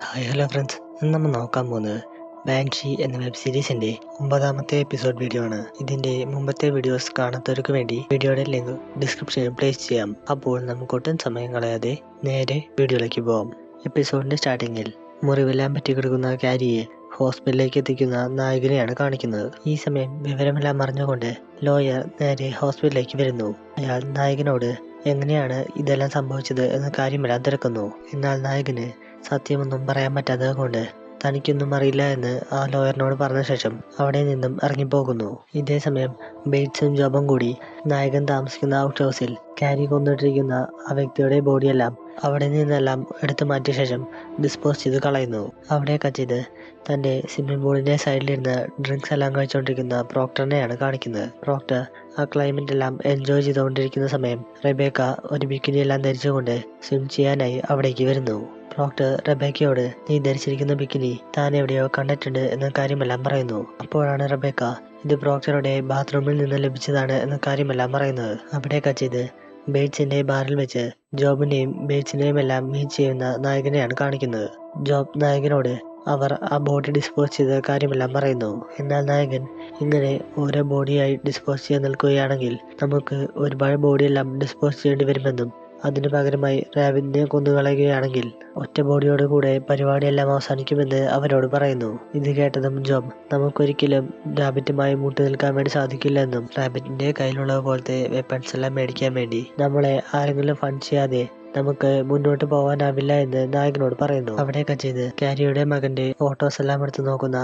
Hi hello friends ഇന്ന് നമ്മൾ നോക്കാൻ പോകുന്നത് ബാൻഷി എന്ന വെബ് സീരീസിന്റെ ഒമ്പതാമത്തെ എപ്പിസോഡ് വീഡിയോ ആണ്. ഇതിന്റെ മുമ്പത്തെ വീഡിയോസ് കാണാത്തവർക്ക് വേണ്ടി വീഡിയോയുടെ ലിങ്ക് ഡിസ്ക്രിപ്ഷനിൽ പ്ലേസ് ചെയ്യാം. അപ്പോൾ നമുക്ക് ഒട്ടും സമയം കളയാതെ നേരെ വീഡിയോയിലേക്ക് പോകാം എപ്പിസോഡിന്റെ സ്റ്റാർട്ടിങ്ങിൽ മുറിവെല്ലാം പറ്റി കിടക്കുന്ന കാരിയെ ഹോസ്പിറ്റലിലേക്ക് എത്തിക്കുന്ന നായകനെയാണ് കാണിക്കുന്നത്. ഈ സമയം വിവരമെല്ലാം അറിഞ്ഞുകൊണ്ട് ലോയർ നേരെ ഹോസ്പിറ്റലിലേക്ക് വരുന്നു. അയാൾ നായകനോട് എങ്ങനെയാണ് ഇതെല്ലാം സംഭവിച്ചത് എന്ന കാര്യമെല്ലാം തിരക്കുന്നു. എന്നാൽ നായകന് സത്യമൊന്നും പറയാൻ പറ്റാത്തത് കൊണ്ട് തനിക്കൊന്നും അറിയില്ല എന്ന് ആ ലോയറിനോട് പറഞ്ഞ ശേഷം അവിടെ നിന്നും ഇറങ്ങിപ്പോകുന്നു. ഇതേ സമയം ബെയ്റ്റ്സും ജോബും കൂടി നായകൻ താമസിക്കുന്ന ഔട്ട് ഹൗസിൽ കാരി കൊന്നിട്ടിരിക്കുന്ന ആ വ്യക്തിയുടെ ബോഡിയെല്ലാം അവിടെ നിന്നെല്ലാം എടുത്തു മാറ്റിയ ശേഷം ഡിസ്പോസ് ചെയ്ത് കളയുന്നു. അവിടെ കച്ചിത് തന്റെ സ്വിമ്മിംഗ് പൂളിന്റെ സൈഡിലിരുന്ന് ഡ്രിങ്ക്സ് എല്ലാം കഴിച്ചുകൊണ്ടിരിക്കുന്ന പ്രോക്ടറിനെയാണ് കാണിക്കുന്നത്. പ്രോക്ടർ ആ ക്ലൈമറ്റ് എല്ലാം എൻജോയ് ചെയ്തുകൊണ്ടിരിക്കുന്ന സമയം റെബേക്ക ഒരു ബിക്കിനി എല്ലാം ധരിച്ചുകൊണ്ട് സ്വിം ചെയ്യാനായി അവിടേക്ക് വരുന്നു. പ്രോക്ടർ റബേക്കയോട് നീ ധരിച്ചിരിക്കുന്ന ബിക്കിനി താൻ എവിടെയോ കണ്ടിട്ടുണ്ട് എന്ന കാര്യമെല്ലാം പറയുന്നു. അപ്പോഴാണ് റബേക്ക ഇത് ബ്രോക്ടറുടെ ബാത്റൂമിൽ നിന്ന് ലഭിച്ചതാണ് എന്ന കാര്യമെല്ലാം പറയുന്നത്. അവിടെ കച്ചിത് ബേറ്റ്സിന്റെ ബാറിൽ വെച്ച് ജോബിന്റെയും ബേറ്റ്സിന്റെയും എല്ലാം മീറ്റ് ചെയ്യുന്ന നായകനെയാണ് കാണിക്കുന്നത്. ജോബ് നായകനോട് അവർ ആ ബോഡി ഡിസ്പോസ് ചെയ്ത കാര്യമെല്ലാം പറയുന്നു. എന്നാൽ നായകൻ ഇങ്ങനെ ഓരോ ബോഡിയായി ഡിസ്പോസ് ചെയ്യാൻ നിൽക്കുകയാണെങ്കിൽ നമുക്ക് ഒരുപാട് ബോഡിയെല്ലാം ഡിസ്പോസ് ചെയ്യേണ്ടി വരുമെന്നും അതിനു പകരമായി റാബിറ്റിനെ കൊന്നുകളയുകയാണെങ്കിൽ ഒറ്റ ബോഡിയോട് കൂടെ പരിപാടിയെല്ലാം അവസാനിക്കുമെന്ന് അവരോട് പറയുന്നു. ഇത് കേട്ടതും ജോബ് നമുക്കൊരിക്കലും റാബിറ്റുമായി മുട്ടു നിൽക്കാൻ വേണ്ടി സാധിക്കില്ലെന്നും റാബിറ്റിന്റെ കയ്യിലുള്ള പോലത്തെ വെപ്പൺസ് എല്ലാം മേടിക്കാൻ വേണ്ടി നമ്മളെ ആരെങ്കിലും ഫണ്ട് ചെയ്യാതെ നമുക്ക് മുന്നോട്ട് പോകാനാവില്ല എന്ന് നായകനോട് പറയുന്നു. അവിടെയൊക്കെ ചെയ്ത് കാരിയുടെ മകന്റെ ഫോട്ടോസ് എല്ലാം എടുത്ത് നോക്കുന്ന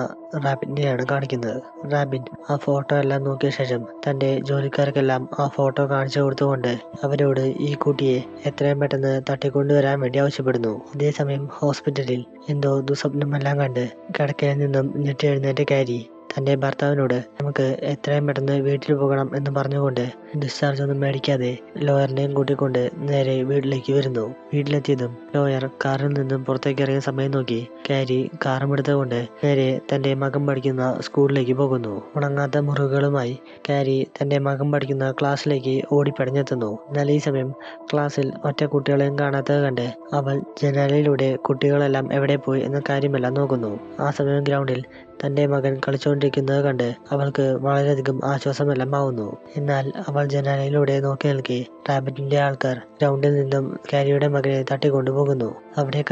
റാബിറ്റിനെയാണ് കാണിക്കുന്നത്. റാബിൻ ആ ഫോട്ടോ എല്ലാം നോക്കിയ ശേഷം തന്റെ ജോലിക്കാർക്കെല്ലാം ആ ഫോട്ടോ കാണിച്ചു കൊടുത്തുകൊണ്ട് അവരോട് ഈ കുട്ടിയെ എത്രയും പെട്ടെന്ന് തട്ടിക്കൊണ്ടുവരാൻ വേണ്ടി ആവശ്യപ്പെടുന്നു. അതേസമയം ഹോസ്പിറ്റലിൽ എന്തോ ദുസ്വപ്നമെല്ലാം കണ്ട് കിടക്കയിൽ നിന്നും ഞെട്ടി എഴുന്നേറ്റ് കാരി തന്റെ ഭർത്താവിനോട് നമുക്ക് എത്രയും പെട്ടെന്ന് വീട്ടിൽ പോകണം എന്ന് പറഞ്ഞുകൊണ്ട് ഡിസ്ചാർജ് ഒന്നും മേടിക്കാതെ ലോയറിനെയും കൂട്ടിക്കൊണ്ട് നേരെ വീട്ടിലേക്ക് വരുന്നു. വീട്ടിലെത്തിയതും ലോയർ കാറിൽ നിന്നും പുറത്തേക്ക് ഇറങ്ങിയ സമയം നോക്കി കാരി കാറും എടുത്തുകൊണ്ട് നേരെ തന്റെ മകൻ പഠിക്കുന്ന സ്കൂളിലേക്ക് പോകുന്നു. ഉണങ്ങാത്ത മുറിവുകളുമായി കാരി തന്റെ മകൻ പഠിക്കുന്ന ക്ലാസ്സിലേക്ക് ഓടിപ്പടഞ്ഞെത്തുന്നു. എന്നാൽ ഈ സമയം ക്ലാസ്സിൽ ഒറ്റ കുട്ടികളെയും കാണാത്തത് കണ്ട് അവൾ ജനാലയിലൂടെ കുട്ടികളെല്ലാം എവിടെ പോയി എന്ന കാര്യമെല്ലാം നോക്കുന്നു. ആ സമയം ഗ്രൗണ്ടിൽ തന്റെ മകൻ കളിച്ചുകൊണ്ടിരിക്കുന്നത് കണ്ട് അവൾക്ക് വളരെയധികം ആശ്വാസമെല്ലാം ആവുന്നു എന്നാൽ അവൾ ജനാലയിലൂടെ നോക്കി നിൽക്കെ റാബിറ്റിന്റെ ആൾക്കാർ ഗ്രൗണ്ടിൽ നിന്നും കാരിയുടെ മകനെ തട്ടിക്കൊണ്ടുപോകുന്നു. അവിടെ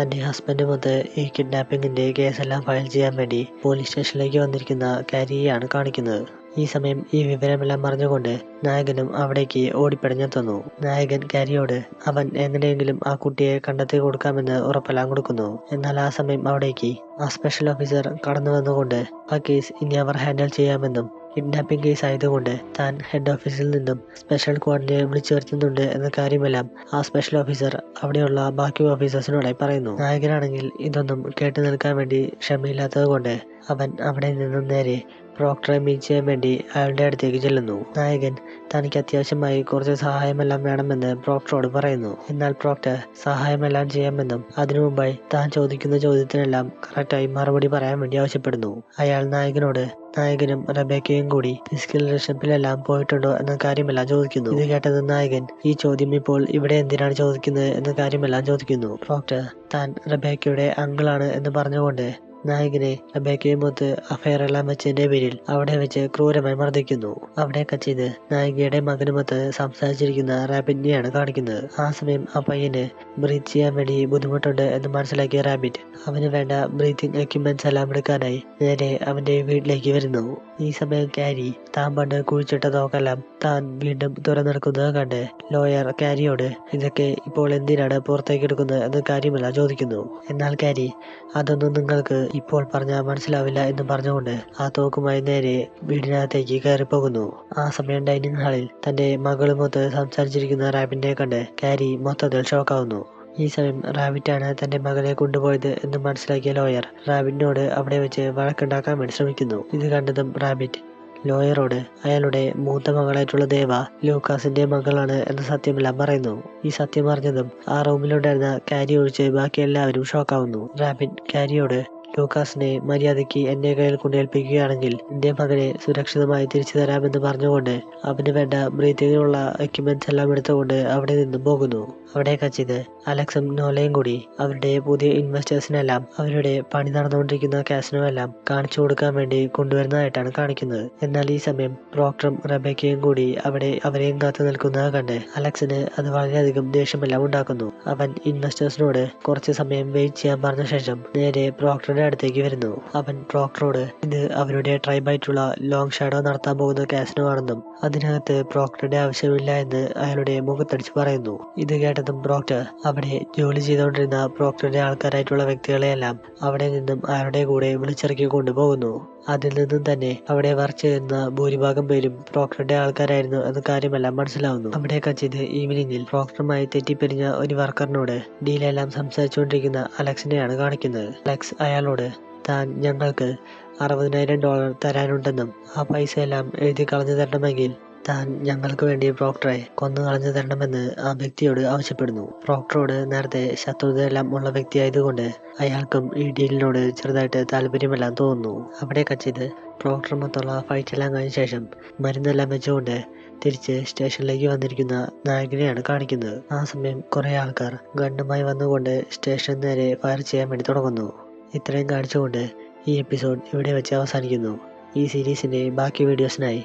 തന്റെ ഹസ്ബൻഡുമൊത്ത് ഈ കിഡ്നാപ്പിംഗിന്റെ കേസെല്ലാം ഫയൽ ചെയ്യാൻ വേണ്ടി പോലീസ് സ്റ്റേഷനിലേക്ക് വന്നിരിക്കുന്ന കാരിയെയാണ് കാണിക്കുന്നത്. ഈ സമയം ഈ വിവരമെല്ലാം പറഞ്ഞുകൊണ്ട് നായകനും അവിടേക്ക് ഓടിപ്പടഞ്ഞെത്തുന്നു. നായകൻ ഗാരിയോട് അവൻ എങ്ങനെയെങ്കിലും ആ കുട്ടിയെ കണ്ടെത്തി കൊടുക്കാമെന്ന് ഉറപ്പെല്ലാം കൊടുക്കുന്നു. എന്നാൽ ആ സമയം അവിടേക്ക് ആ സ്പെഷ്യൽ ഓഫീസർ കടന്നു വന്നുകൊണ്ട് ആ കേസ് ഇനി അവർ ഹാൻഡിൽ ചെയ്യാമെന്നും കിഡ്നാപ്പിംഗ് കേസ് ആയതുകൊണ്ട് താൻ ഹെഡ് ഓഫീസിൽ നിന്നും സ്പെഷ്യൽ കോഡിനെ വിളിച്ചു വരുത്തുന്നുണ്ട് എന്ന കാര്യമെല്ലാം ആ സ്പെഷ്യൽ ഓഫീസർ അവിടെയുള്ള ബാക്കി ഓഫീസേഴ്സിനോടെ പറയുന്നു. നായകനാണെങ്കിൽ ഇതൊന്നും കേട്ടു നിൽക്കാൻ വേണ്ടി ക്ഷമയില്ലാത്തത് കൊണ്ട് അവൻ അവിടെ നിന്നും നേരെ പ്രോക്ടറെ മീറ്റ് ചെയ്യാൻ വേണ്ടി അയാളുടെ അടുത്തേക്ക് ചെല്ലുന്നു. നായകൻ തനിക്ക് അത്യാവശ്യമായി കുറച്ച് സഹായമെല്ലാം വേണമെന്ന് പ്രോക്ടറോട് പറയുന്നു. എന്നാൽ പ്രോക്ടർ സഹായമെല്ലാം ചെയ്യാമെന്നും അതിനു മുമ്പായി താൻ ചോദിക്കുന്ന ചോദ്യത്തിനെല്ലാം കറക്റ്റായി മറുപടി പറയാൻ വേണ്ടി ആവശ്യപ്പെടുന്നു. അയാൾ നായകനോട് നായകനും റബേക്കയും കൂടി ഫിസിക്കൽ റിലേഷൻഷിപ്പിലെല്ലാം പോയിട്ടുണ്ടോ എന്ന കാര്യമെല്ലാം ചോദിക്കുന്നു. ഇത് കേട്ടത് നായകൻ ഈ ചോദ്യം ഇപ്പോൾ ഇവിടെ എന്തിനാണ് ചോദിക്കുന്നത് എന്ന കാര്യമെല്ലാം ചോദിക്കുന്നു. ഡോക്ടർ താൻ റബേക്കയുടെ അങ്കിളാണ് എന്ന് പറഞ്ഞുകൊണ്ട് നായകനെ റബേക്കയുമൊത്ത് അഫയർ എല്ലാം വെച്ചതിന്റെ പേരിൽ അവിടെ വെച്ച് ക്രൂരമായി മർദ്ദിക്കുന്നു. അവിടെ കച്ചിന് നായികയുടെ മകനുമൊത്ത് സംസാരിച്ചിരിക്കുന്ന റാബിറ്റിനെയാണ് കാണിക്കുന്നത്. ആ സമയം ആ പയ്യന് ബ്രീത്ത് ചെയ്യാൻ വേണ്ടി ബുദ്ധിമുട്ടുണ്ട് എന്ന് മനസ്സിലാക്കിയ റാബിറ്റ് അവന് വേണ്ട ബ്രീത്തിങ് എക്യുപ്മെന്റ്സ് എല്ലാം എടുക്കാനായി നേരെ അവന്റെ വീട്ടിലേക്ക് വരുന്നു. ഈ സമയം കാരി താൻ പണ്ട് കുഴിച്ചിട്ട തോക്കെല്ലാം താൻ വീണ്ടും തുറന്നെടുക്കുന്നത് കണ്ട് ലോയർ കാരിയോട് ഇതൊക്കെ ഇപ്പോൾ എന്തിനാണ് പുറത്തേക്ക് എടുക്കുന്നത് എന്ന കാര്യമല്ല ചോദിക്കുന്നു. എന്നാൽ കാരി അതൊന്നും നിങ്ങൾക്ക് ഇപ്പോൾ പറഞ്ഞാൽ മനസ്സിലാവില്ല എന്ന് പറഞ്ഞുകൊണ്ട് ആ തോക്കുമായി നേരെ വീടിനകത്തേക്ക് കയറി പോകുന്നു ആ സമയം ഡൈനിങ് ഹാളിൽ തന്റെ മകളുമൊത്ത് സംസാരിച്ചിരിക്കുന്ന റാബിനെ കണ്ട് കാരി മൊത്തത്തിൽ ഷോക്കാവുന്നു ഈ സമയം റാബിറ്റാണ് തന്റെ മകളെ കൊണ്ടുപോയത് എന്ന് മനസ്സിലാക്കിയ ലോയർ റാബിറ്റിനോട് അവിടെ വെച്ച് വഴക്കുണ്ടാക്കാൻ വേണ്ടി ശ്രമിക്കുന്നു. ഇത് കണ്ടതും റാബിറ്റ് ലോയറോട് അയാളുടെ മൂത്ത മകളായിട്ടുള്ള ദേവ ലൂക്കാസിന്റെ മകളാണ് എന്ന സത്യമെല്ലാം പറയുന്നു. ഈ സത്യം അറിഞ്ഞതും ആ റൂമിലുണ്ടായിരുന്ന കാരി ഒഴിച്ച് ബാക്കി എല്ലാവരും ഷോക്കാവുന്നു റാബിറ്റ് കാരിയോട് ലൂക്കാസിനെ മര്യാദയ്ക്ക് എന്റെ കയ്യിൽ കൊണ്ടേൽപ്പിക്കുകയാണെങ്കിൽ എന്റെ മകനെ സുരക്ഷിതമായി തിരിച്ചു തരാമെന്ന് പറഞ്ഞുകൊണ്ട് അവന് വേണ്ട ബ്രീത്തിങ്ങിനുള്ള എക്യുപ്മെന്റ്സ് എല്ലാം എടുത്തുകൊണ്ട് അവിടെ നിന്ന് പോകുന്നു. അവിടെ കച്ചിത് അലക്സും നോലയും കൂടി അവരുടെ പുതിയ ഇൻവെസ്റ്റേഴ്സിനെല്ലാം അവരുടെ പണി നടന്നുകൊണ്ടിരിക്കുന്ന കാസിനോ എല്ലാം കാണിച്ചു കൊടുക്കാൻ വേണ്ടി കൊണ്ടുവരുന്നതായിട്ടാണ് കാണിക്കുന്നത്. എന്നാൽ ഈ സമയം പ്രോക്ടറും റബേക്കയും കൂടി അവിടെ അവരെയും കാത്തു നിൽക്കുന്നത് കണ്ട് അലക്സിന് അത് വളരെയധികം ദേഷ്യമെല്ലാം ഉണ്ടാക്കുന്നു. അവൻ ഇൻവെസ്റ്റേഴ്സിനോട് കുറച്ച് സമയം വെയിറ്റ് ചെയ്യാൻ പറഞ്ഞ ശേഷം നേരെ പ്രോക്ടറുടെ അടുത്തേക്ക് വരുന്നു. അവൻ പ്രോക്ടറോട് ഇത് അവരുടെ ട്രൈബായിട്ടുള്ള ലോങ് ഷാഡോ നടത്താൻ പോകുന്ന കാസിനോ ആണെന്നും അതിനകത്ത് പ്രോക്ടറുടെ ആവശ്യമില്ല എന്ന് അയാളുടെ മുഖത്തടിച്ച് പറയുന്നു. ഇത് കേട്ടതും പ്രോക്ടർ അവിടെ ജോലി ചെയ്തുകൊണ്ടിരുന്ന പ്രോക്ടറുടെ ആൾക്കാരായിട്ടുള്ള വ്യക്തികളെയെല്ലാം അവിടെ നിന്നും അയാളുടെ കൂടെ വിളിച്ചിറക്കി കൊണ്ടുപോകുന്നു. അതിൽ നിന്നും തന്നെ അവിടെ വർക്ക് ചെയ്യുന്ന ഭൂരിഭാഗം പേരും പ്രോക്ടറുടെ ആൾക്കാരായിരുന്നു എന്ന കാര്യമെല്ലാം മനസ്സിലാവുന്നു. അവിടെ കച്ചിത് ഈവനിങ്ങിൽ പ്രോക്ടറുമായി തെറ്റിപ്പിരിഞ്ഞ ഒരു വർക്കറിനോട് ഡീലെല്ലാം സംസാരിച്ചുകൊണ്ടിരിക്കുന്ന അലക്സിനെയാണ് കാണിക്കുന്നത്. അലക്സ് അയാളോട് താൻ ഞങ്ങൾക്ക് അറുപതിനായിരം ഡോളർ തരാനുണ്ടെന്നും ആ പൈസ എല്ലാം എഴുതി കളഞ്ഞു തരണമെങ്കിൽ താൻ ഞങ്ങൾക്ക് വേണ്ടി പ്രോക്ടറെ കൊന്നു കളഞ്ഞു തരണമെന്ന് ആ വ്യക്തിയോട് ആവശ്യപ്പെടുന്നു. പ്രോക്ടറോട് നേരത്തെ ശത്രുതയെല്ലാം ഉള്ള വ്യക്തിയായതുകൊണ്ട് അയാൾക്കും ഈ ഡീലിനോട് ചെറുതായിട്ട് താല്പര്യമെല്ലാം തോന്നുന്നു. അവിടെ കച്ചിത് പ്രോക്ടർ മൊത്തമുള്ള ഫൈറ്റ് എല്ലാം കഴിഞ്ഞ ശേഷം മരുന്നെല്ലാം വെച്ചുകൊണ്ട് തിരിച്ച് സ്റ്റേഷനിലേക്ക് വന്നിരിക്കുന്ന നായകനെയാണ് കാണിക്കുന്നത്. ആ സമയം കുറേ ആൾക്കാർ ഗണ്ണുമായി വന്നുകൊണ്ട് സ്റ്റേഷൻ നേരെ ഫയർ ചെയ്യാൻ വേണ്ടി തുടങ്ങുന്നു. ഇത്രയും കാണിച്ചുകൊണ്ട് ഈ എപ്പിസോഡ് ഇവിടെ വെച്ച് അവസാനിക്കുന്നു. ഈ സീരീസിന്റെ ബാക്കി വീഡിയോസിനായി